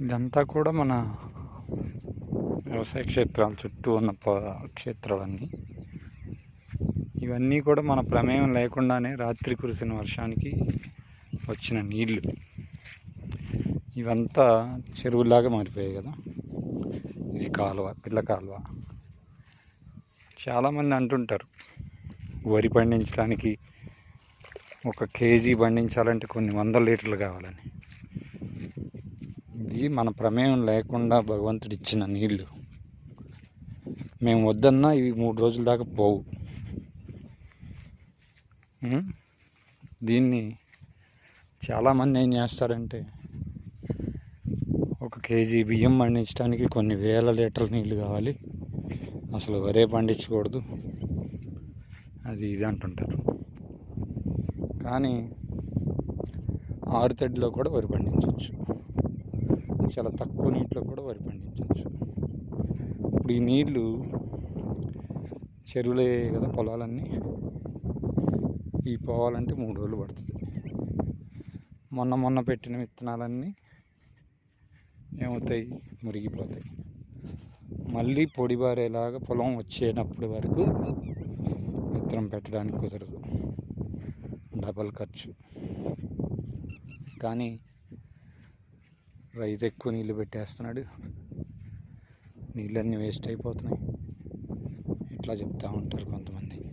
ఇదంతా కూడా మన వ్యవసాయ క్షేత్రాల చుట్టూ ఉన్న ప- క్షేత్రాలన్నీ. ఇవన్నీ కూడా మన ప్రమేయం లేకుండానే రాత్రి కురిసిన వర్షానికి వచ్చిన నీళ్ళు. ఇవంతా చెరువులాగా మారిపోయాయి కదా. ఇది కాలువ పిల్ల కాలువ. చాలామంది అంటుంటారు వరి పండించడానికి ఒక కేజీ పండించాలంటే కొన్ని వందల లీటర్లు కావాలని. ఇది మన ప్రమేయం లేకుండా భగవంతుడు ఇచ్చిన నీళ్ళు మేము వద్దన్నా ఇవి మూడు రోజుల దాకా పోవు. దీన్ని చాలామంది ఏం చేస్తారంటే ఒక కేజీ బియ్యం పండించడానికి కొన్ని వేల లీటర్ల నీళ్ళు కావాలి. అసలు వరే పండించకూడదు. అది ఇది అంటుంటారు. కానీ ఆరుతడిలో కూడా వరి పండించవచ్చు. చాలా తక్కువ నీటిలో కూడా వరి పండించవచ్చు. ఇప్పుడు ఈ నీళ్ళు చెరువులే కదా పొలాలన్నీ. ఈ పోవాలంటే మూడు రోజులు పడుతుంది. మొన్న మొన్న పెట్టిన విత్తనాలన్నీ ఏమవుతాయి? మురిగిపోతాయి. మళ్ళీ పొడిబారేలాగా పొలం వచ్చేటప్పటి వరకు విత్తనం పెట్టడానికి కుదరదు. డబల్ ఖర్చు. కానీ రైతు ఎక్కువ నీళ్ళు పెట్టేస్తున్నాడు. నీళ్ళన్నీ వేస్ట్ అయిపోతున్నాయి. ఇట్లా చెప్తూ ఉంటారు కొంతమంది.